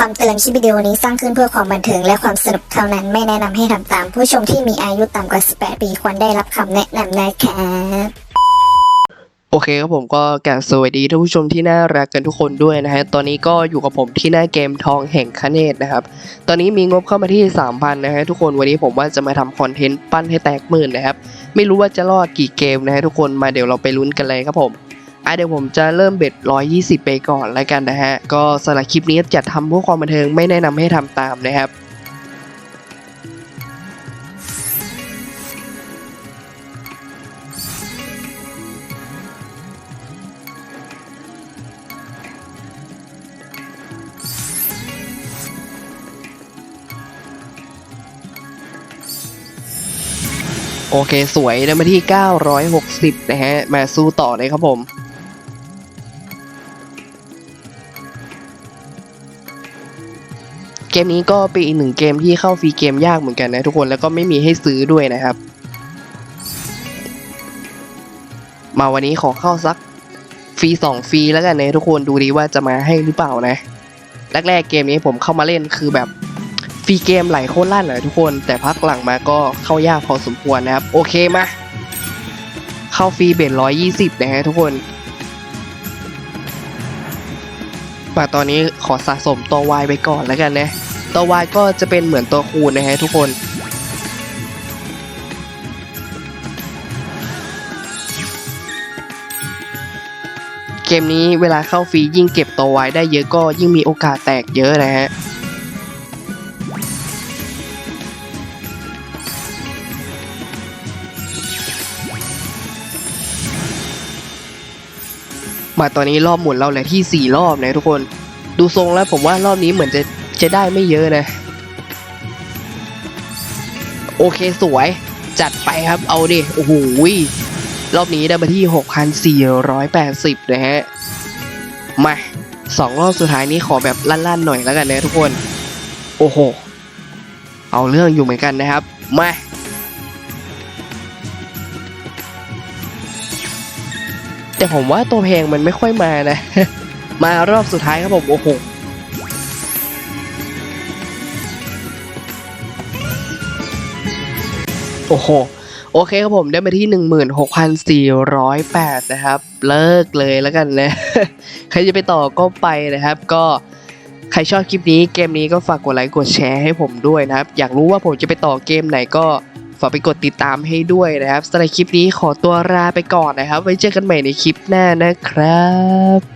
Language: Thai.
คำเตือนคลิปวิดีโอนี้สร้างขึ้นเพื่อความบันเทิงและความสนุกเท่านั้นไม่แนะนำให้ทำตาม ผู้ชมที่มีอายุต่ำกว่า 18 ปีควรได้รับคำแนะนำนะครับโอเคครับผมก็กราบสวัสดีท่านผู้ชมที่น่ารักกันทุกคนด้วยนะฮะตอนนี้ก็อยู่กับผมที่หน้าเกมทองแห่งคเนตนะครับ ตอนนี้มีงบเข้ามาที่ 3,000 นะฮะทุกคนวันนี้ผมว่าจะมาทำคอนเทนต์ปั้นให้แตกหมื่นนะครับ ไม่รู้ว่าจะรอดกี่เกมนะฮะทุกคนมาเดี๋ยวเราไปลุ้นกันเลยครับผม อะเดี๋ยวผมจะเริ่มเบ็ด 120 ไปก่อนแล้วกันนะฮะ ก็สำหรับคลิปนี้จัดทำเพื่อความบันเทิงไม่แนะนำให้ทำตามนะครับโอเค สวยได้มาที่ 960 นะฮะ มาสู้ต่อเลยครับผม กมนี้ก็เป็นอีกหนึ่งเกมที่เข้าฟรีเกมยากเหมือนกันนะทุกคนแล้วก็ไม่มีให้ซื้อด้วยนะครับ มาวันนี้ขอเข้าสักฟรีสองฟรีแล้วกันนะทุกคนดูดีว่าจะมาให้หรือเปล่านะแรกๆเกมนี้ผมเข้ามาเล่นคือแบบฟรีเกมไหลโคตรลั่นเลยทุกคน แต่พักหลังมาก็เข้ายากพอสมควรนะครับ โอเคมา เข้าฟรีเบ็ดร้อยยี่สิบนะฮะทุกคนมาตอนนี้ขอสะสมตัว Y ไปก่อนแล้วกันนะ ตัว Y ก็จะเป็นเหมือนตัวคูณนะฮะทุกคน เกมนี้เวลาเข้าฟรียิ่งเก็บตัว Y ได้เยอะก็ยิ่งมีโอกาสแตกเยอะนะฮะมาตอนนี้รอบหมุนเราเหลือที่ 4 รอบนะทุกคน ดูทรงแล้วผมว่ารอบนี้เหมือนจะ จะได้ไม่เยอะนะ โอเคสวยจัดไปครับเอาดิ โอ้โหรอบนี้ได้มาที่ 6,480 นะฮะ มาสองรอบสุดท้ายนี้ขอแบบลั่นๆหน่อยแล้วกันนะทุกคน โอ้โห เอาเรื่องอยู่เหมือนกันนะครับ มาแต่ผมว่าตัวเพลงมันไม่ค่อยมานะ มารอบสุดท้ายครับผม โอ้โห โอ้โห โอเคครับผมได้มาที่ 16,408 นะครับ เลิกเลยแล้วกันนะ ใครจะไปต่อก็ไปนะครับ ก็ใครชอบคลิปนี้เกมนี้ก็ฝากกดไลค์กดแชร์ให้ผมด้วยนะครับ อยากรู้ว่าผมจะไปต่อเกมไหนก็ฝากไปกดติดตามให้ด้วยนะครับสำหรับคลิปนี้ขอตัวลาไปก่อนนะครับ ไว้เจอกันใหม่ในคลิปหน้านะครับ